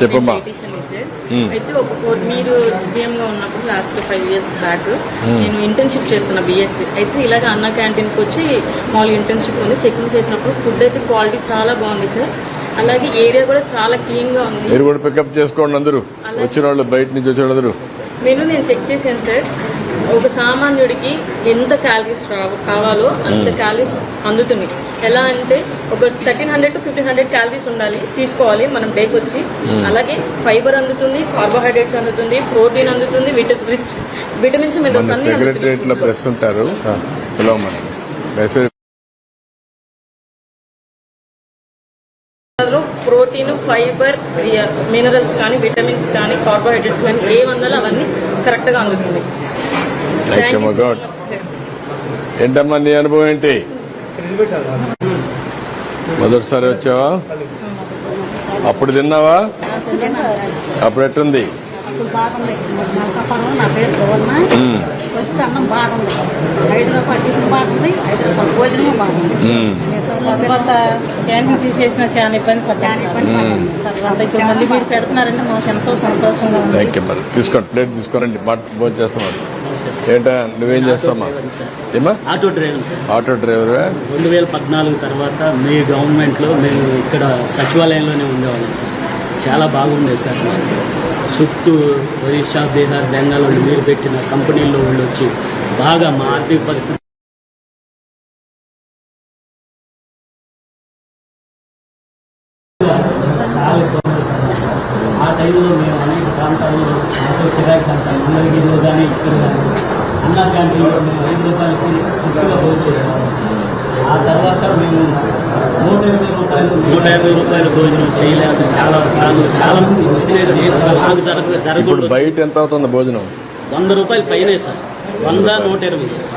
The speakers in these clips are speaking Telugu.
చెప్పమ్మా. మ్మ్. అయితే ఒక ఫోర్ మీరు సీఎం గా ఉన్నప్పుడు లాస్ట్ ఫైవ్ ఇయర్స్ బ్యాక్. నేను ఇంటర్న్షిప్ చేస్తున్నా బిఎస్సి అయితే ఇలాగ అన్న క్యాంటీన్కి వచ్చి మామూలు ఇంటర్న్షిప్ ఉంది. చెకింగ్ చేసినప్పుడు ఫుడ్ అయితే క్వాలిటీ చాలా బాగుంది సార్ అలాగే ఏరియా కూడా చాలా క్లీన్గా ఉంది. మీరు కూడా పికప్ చేసుకోండి అందరూ. వచ్చిన వాళ్ళు బయట నుంచి వచ్చిన అందరూ. మెను నేను చెక్ చేశాను సార్ ఒక సామాన్యుడికి ఎంత క్యాలరీస్ కావాలో అంత క్యాలరీస్ అందుతుంది. ఎలా అంటే ఒక thirteen hundred to fifteen hundred calories ఉండాలి తీసుకోవాలి మనం డేకి వచ్చి. అలాగే ఫైబర్ అందుతుంది కార్బోహైడ్రేట్స్ అందుతుంది ప్రోటీన్ అందుతుంది రిచ్ విటమిన్స్ మినరల్స్ ప్రెస్ ఉంటారు. ప్రోటీన్ ఫైబర్ మినరల్స్ కానీ విటమిన్స్ కానీ కార్బోహైడ్రేట్స్ కానీ ఏ వందలు అవన్నీ కరెక్ట్గా అందుతుంది. Thank Thank you, ఏంటమ్మా నీ అనుభవం ఏంటి? మొదటిసారి వచ్చావా? అప్పుడు తిన్నావా? అప్పుడు ఎట్టుంది అప్పుడు బాగుంది మల్కాపురం నా పేరు సువర్ణ. మ్మ్. ఫస్ట్ అన్నం బాగుంది ఐదు రూపాయలు టిఫిన్ బాగుంది ఐదు రూపాయలు భోజనం బాగుంది మ్మ్. తర్వాత క్యాంటీన్ తీసేసిన చాలా ఇబ్బంది పడ్డాను ఇప్పుడు మళ్ళీ మీరు పెడుతున్నారంటే మాకు ఎంతో సంతోషంగా ఉంది. తీసుకోండి ప్లేట్ తీసుకోరండి భోజనం చేస్తున్నాడు ఏంటా నువ్వేం చేస్తావా ఏమా auto driver sir. Auto driver? రెండు వేల పద్నాలుగు తర్వాత మీ గవర్నమెంట్లో మేము ఇక్కడ సచివాలయంలోనే ఉండేవాళ్ళం సార్. చాలా బాగుండేది సార్ మాకు. చుట్టూ ఒరిస్సా బీహార్ బెంగాల్ వాళ్ళు మీరు పెట్టిన కంపెనీల్లో వాళ్ళు వచ్చి బాగా మా ఆర్థిక పరిస్థితి చాలా ఇబ్బంది ఆ టైంలో మేము అనేక ప్రాంతాల్లో కానీ ఇక్కడ కానీ అన్నా క్యాంటీన్లో మేము ఐదు రూపాయలకి చిక్కుగా భోజనం ఆ తర్వాత మేము నూట ఇరవై రూపాయలు నూట యాభై రూపాయల భోజనం చేయలేదు చాలా చాలా చాలా మంది జరగ జరగకూడదు. బయట ఎంత అవుతుంది భోజనం? వంద రూపాయలు పైనే సార్. వంద నూట ఇరవై సార్.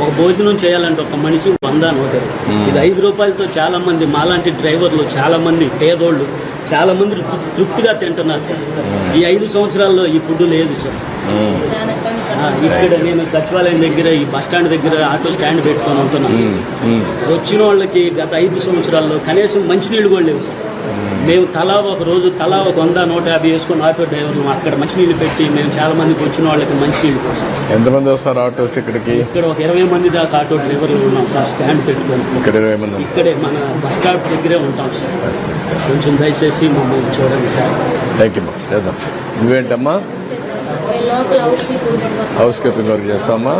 ఒక భోజనం చేయాలంటే ఒక మనిషి వంద నూట ఇరవై. ఇది ఐదు రూపాయలతో చాలా మంది మాలాంటి డ్రైవర్లు చాలా మంది పేదోళ్ళు చాలా మంది తృ- తృప్తిగా తింటున్నారు సార్. ఈ ఐదు సంవత్సరాల్లో ఈ ఫుడ్ లేదు సార్ మ్మ్. చాలా ఇబ్బంది ఆ, ఇక్కడ నేను సచివాలయం దగ్గర ఈ బస్ స్టాండ్ దగ్గర ఆటో స్టాండ్ పెట్టుకొని ఉంటున్నాను. సార్. వచ్చిన వాళ్ళకి గత ఐదు సంవత్సరాల్లో కనీసం మంచినీళ్ళు కూడా లేవు సార్. మేము తలా ఒక రోజు తలా ఒక వంద నూట యాభై వేసుకొని ఆటో డ్రైవర్లు అక్కడ మంచినీళ్ళు పెట్టి మేము చాలా మందికి వచ్చిన వాళ్ళకి మంచినీళ్ళు సార్. ఎంతమంది వస్తారు ఆటోస్ ఇక్కడికి? ఇక్కడ ఒక ఇరవై మంది దాకా ఆటో డ్రైవర్లు ఉన్నాం సార్ స్టాండ్ పెట్టుకొని. ఇక్కడ ఇరవై మంది. ఇక్కడే మన బస్ స్టాప్ దగ్గరే ఉంటాం సార్. కొంచెం దయచేసి మమ్మల్ని చూడండి సార్. థ్యాంక్ యూ నువ్వేంటమ్మా హౌస్ కీపింగ్ వర్క్ చేస్తామా?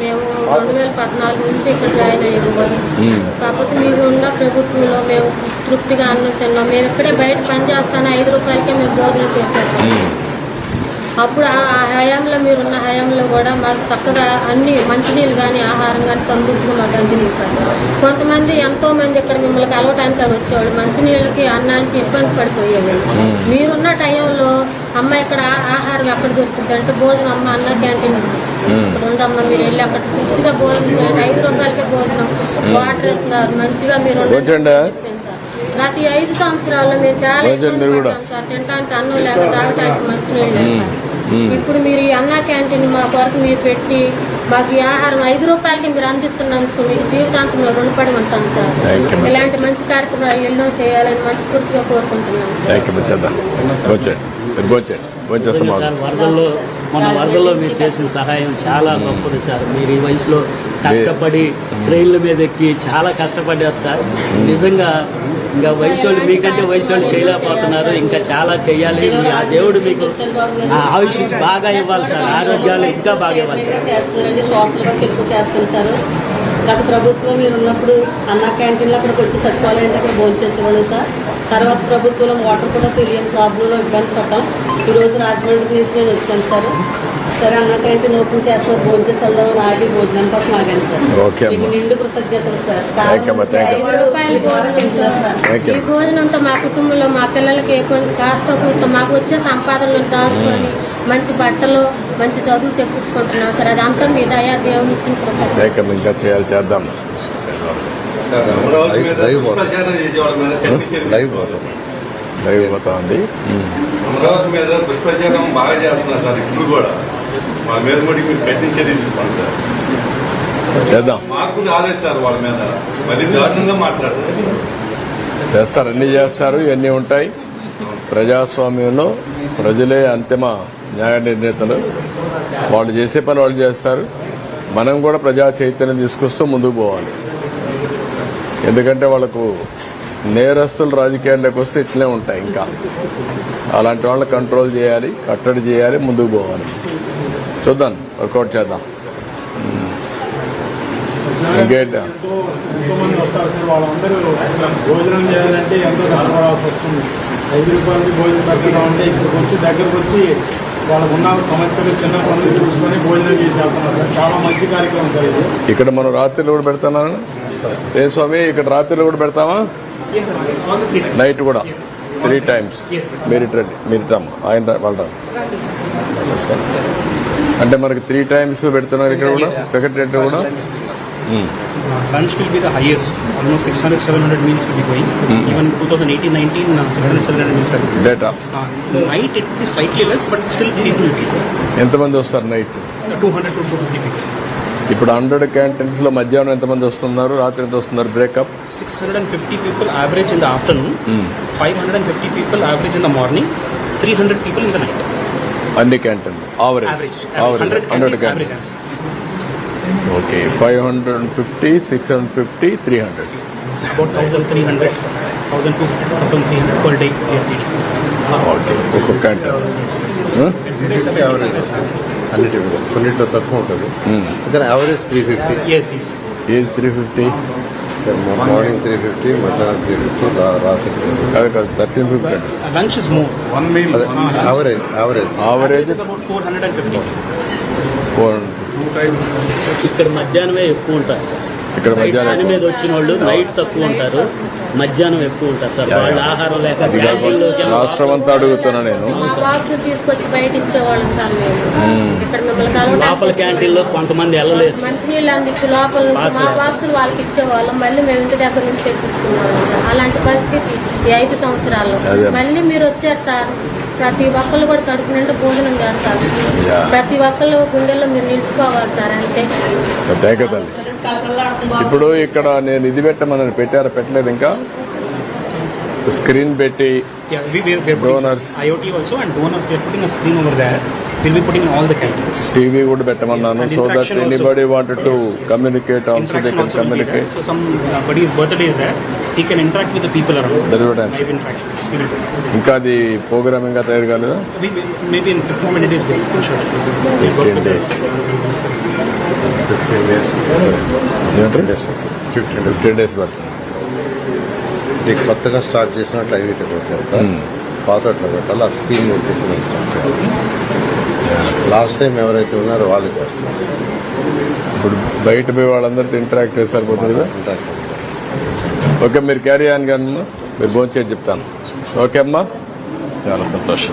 మేము రెండు వేల పద్నాలుగు నుంచి ఇక్కడ జాయిన్ అయ్యాము. కాకపోతే మీరు ఉన్న ప్రభుత్వంలో మేము తృప్తిగా అన్నం తిన్నాం. మేము ఇక్కడే బయట పని చేస్తాను ఐదు రూపాయలకే మేము భోజనం చేశాము. అప్పుడు ఆ హయాంలో మీరు ఉన్న హయాంలో కూడా మాకు చక్కగా అన్ని మంచినీళ్ళు కానీ ఆహారం కానీ సమృద్ధిగా మాకు అందినాయి సార్ కొంతమంది ఎంతో మంది ఇక్కడ మిమ్మల్ని కలవటానికి వచ్చేవాళ్ళు. మంచినీళ్ళకి అన్నానికి ఇబ్బంది పడిపోయేవాళ్ళు. మీరున్న టైంలో అమ్మ ఇక్కడ ఆహారం ఎక్కడ దొరుకుతుంది అంటే భోజనం అమ్మ అన్న క్యాంటీన్ ఇక్కడ ఉందమ్మా మీరు వెళ్ళి అక్కడ పూర్తిగా భోజనం చేయండి. ఐదు రూపాయలకే భోజనం. వాటర్ ఇస్తున్నారు. మంచిగా మీరు సార్. గత ఐదు సంవత్సరాల్లో మేము చాలా ఇబ్బంది? పడ్డాం సార్. తినడానికి అన్నం లేక తాగటానికి మంచినీళ్ళు మ్మ్. ఇప్పుడు మీరు ఈ అన్నా క్యాంటీన్ మా కొరకు మీరు పెట్టి మాకు ఈ ఆహారం ఐదు రూపాయలకి మీరు అందిస్తున్నందుకు మీకు జీవితాంతం మేము రుణపడి ఉంటాం సార్. ఇలాంటి మంచి కార్యక్రమాలు ఎన్నో చేయాలని మనస్ఫూర్తిగా కోరుకుంటున్నాం వరదల్లో మన వరదల్లో మీరు చేసిన సహాయం చాలా గొప్పది సార్. మీరు ఈ వయసులో కష్టపడి ట్రైన్ల మీద ఎక్కి చాలా కష్టపడ్డారు సార్. నిజంగా ఇంకా వయసు మీకంటే వయసు వాళ్ళు చేయలేకపోతున్నారు. ఇంకా చాలా చేయాలి. ఆ దేవుడు మీకు ఆ ఆయుష్ బాగా ఇవ్వాలి సార్. ఆరోగ్యాలు ఇంకా బాగా ఇవ్వాలి సార్. సార్. గత ప్రభుత్వం మీరు ఉన్నప్పుడు అన్న క్యాంటీన్లో అక్కడికి వచ్చి సచివాలయం దగ్గర భోజనం సార్. తర్వాత ప్రభుత్వంలో వాటర్ కూడా తెలియని ప్రాబ్లంలో ఇబ్బంది పడ్డాం. ఈరోజు రాజమండ్రి నుంచి నేను వచ్చాను సార్. సరే అన్న క్యాంటీన్ ఓపెన్ చేస్తున్నారు భోజనం వెళ్దామని ఆగి భోజనం కోసం ఆగాను సార్ ఓకే అమ్మా. నిండు కృతజ్ఞతలు సార్ థ్యాంక్ అమ్మా థ్యాంక్. ఈ భోజనంతో మా కుటుంబంలో మా పిల్లలకి కాస్త కూస్త మాకు వచ్చే సంపాదనలు దాచుకొని మంచి బట్టలు మంచి చదువు చెప్పించుకుంటున్నాం సార్ అది అంతా మీ దయా దేవుని ఇచ్చిన యూ ఇంకా చేయాలి చేద్దాం లైవ్ పోతా ఉంది అమరావతి మీద దుష్ప్రచారం బాగా చేస్తున్నారు సార్ ఇప్పుడు కూడా వాళ్ళ మీద కూడా మీరు కఠిన చర్యలు తీసుకోండి సార్? చేద్దాం. వాళ్ళ మీద. దారుణంగా చేస్తారు. అన్ని చేస్తారు? ఇవన్నీ ఉంటాయి. ప్రజాస్వామ్యంలో ప్రజలే అంతిమ న్యాయ నిర్ణేతలు. వాళ్ళు చేసే పని వాళ్ళు చేస్తారు. మనం కూడా ప్రజా చైతన్యం తీసుకొస్తూ ముందుకు పోవాలి. ఎందుకంటే వాళ్ళకు నేరస్తులు రాజకీయాల్లోకి వస్తే ఇట్లే ఉంటాయి ఇంకా. అలాంటి వాళ్ళని కంట్రోల్ చేయాలి కట్టడి చేయాలి ముందుకు పోవాలి. చూద్దాం వర్కౌట్ చేద్దాం. ఇంకేంటి భోజనం చేయాలంటే ఎంతో కష్టపడాల్సి వస్తుంది. ఐదు రూపాయలకి భోజనం పెట్టడం అంటే ఇక్కడికి వచ్చి దగ్గరకు వచ్చి వాళ్ళకు ఉన్న సమస్యలు చిన్న పనులు చూసుకొని భోజనం చేసి వెళ్తున్నారు. సార్ చాలా మంచి కార్యక్రమం సార్ ఇది. ఇక్కడ మనం రాత్రిలో కూడా పెడతానా ఏ స్వామి ఇక్కడ రాత్రిలో కూడా పెడతామా నైట్ కూడా త్రీ టైమ్స్ మీరు రండి మీరు ఇద్దాం ఆయన వాళ్ళు. అంటే మనకి త్రీ టైమ్స్ పెడుతున్నారు ఇక్కడ కూడా సెక్రటరీ కూడా lunch will be the highest. Almost 600, 700 meals will be going. Even 2018, 19, uh, 600, 700 meals will be. Data Uh, night it be slightly less, but still people will be. ఎంతమంది వస్తారు నైట్ 200 to 250 people. ఇప్పుడు హండ్రెడ్ క్యాంటీన్స్లో మధ్యాహ్నం ఎంత మంది వస్తున్నారు? రాత్రి ఎంత వస్తున్నారు? Break up six hundred and fifty people average in the afternoon five hundred and fifty people average in the morning three hundred people in the night అన్ని canteen hundred okay five hundred and fifty six hundred fifty three hundred three hundred 1,300 per day we are feeding. Okay ఒక్కొక్క యావరేజ్ అన్నిటి మీద కొన్నిట్లో తక్కువ ఉంటుంది. అయితే average three fifty Yes, yes. ఏది three fifty morning three fifty మధ్యాహ్నం త్రీ ఫిఫ్టీ రాత్రి త్రీ ఫిఫ్టీ కాదు థర్టీన్ ఫిఫ్టీ. వన్ మీల్ అదే average average average is about 450. Four ఇక్కడ మధ్యాహ్నమే ఎక్కువ ఉంటారు సార్ ఇక్కడ మధ్యాహ్నం మీద వచ్చిన వాళ్ళు నైట్ తక్కువ ఉంటారు మధ్యాహ్నం ఎక్కువ ఉంటారు సార్. వాళ్ళ ఆహారం లేక రాష్ట్రం అంతా అడుగుతున్నా నేను. తీసుకొచ్చి బయట ఇచ్చేవాళ్ళం సార్ మేము. లోపల కలవడానికి క్యాంటీన్లో కొంతమంది వెళ్ళలేదు. మంచినీళ్ళు అందించి లోపల నుంచి మా బాక్సులు వాళ్ళకి ఇచ్చేవాళ్ళం. మళ్ళీ మేము ఇంటి దగ్గర నుంచి తెప్పించుకునేవాళ్ళం సార్. అలాంటి పరిస్థితి ఈ ఐదు సంవత్సరాల్లో. అదే. మళ్ళీ మీరు వచ్చారు సార్. ప్రతి ఒక్కళ్ళు కూడా కడుపు నిండా భోజనం చేస్తారు. ప్రతి ఒక్కళ్ళు గుండెల్లో మీరు నిలుచుకోవాలి సార్ అంతే. ఇప్పుడు ఇక్కడ నేను ఇది పెట్టమని పెట్టారా? పెట్టలేదు ఇంకా? స్క్రీన్ పెట్టి Yeah, we, we, we are Donors. putting IoT also and donors. We are putting a screen over there. We'll be putting in all the canteens. TV కూడా పెట్టమన్నాను so that. Anybody wanted to communicate also they can. Communicate is there. He can interact with the people around. Deliverance. Live interaction. It's really good. ఇంకా అది ప్రోగ్రామ్ ఇంకా తయారు కాలేదా maybe in 15 20 days we'll we'll show it. We'll work 15 with days. Fifteen days ఏమంటారు days fifteen days fifteen days పడుతుంది నీకు కొత్తగా స్టార్ట్ చేసినట్టు అవి ఇటు పెట్టారు సార్. పాత అట్లా పెట్టాలి ఆ స్క్రీన్ లాస్ట్ టైం ఎవరైతే ఉన్నారో వాళ్ళు చేస్తున్నారు సార్. ఇప్పుడు బయట పోయి వాళ్ళందరితో ఇంటరాక్ట్ చేసి కదా? ఓకే మీరు క్యారీ ఆన్ కానీ మీరు భోంచేసి చెప్తాను. ఓకే అమ్మా. చాలా సంతోషం.